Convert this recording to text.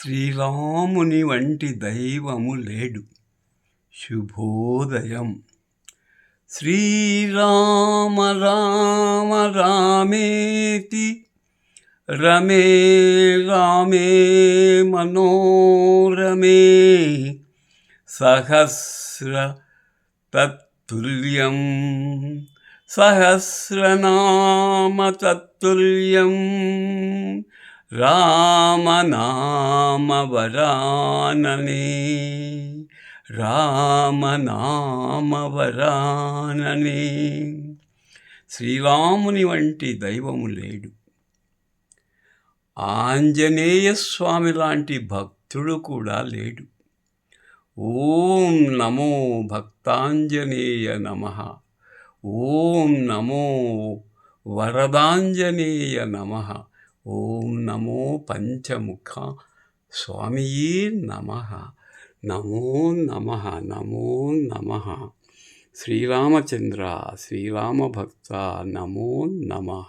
శ్రీరాముని వంటి దైవము లేడు. శుభోదయం. శ్రీరామ రామ రామేతి రమే రామే మనోరమే సహస్ర తత్తుల్యం. సహస్రనామ తత్తుల్యం. రామనామవరానని. రామనామవరానని. శ్రీరాముని వంటి దైవము లేడు. ఆంజనేయ స్వామి లాంటి భక్తుడు కూడా లేడు. ఓం నమో భక్తాంజనేయ నమ. ఓం నమో వరదాంజనేయ నమ. ఓం నమో పంచముఖ స్వామియే నమ. నమో నమ నమో నమ. శ్రీరామచంద్ర శ్రీరామభక్త నమో నమ.